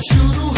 শুরু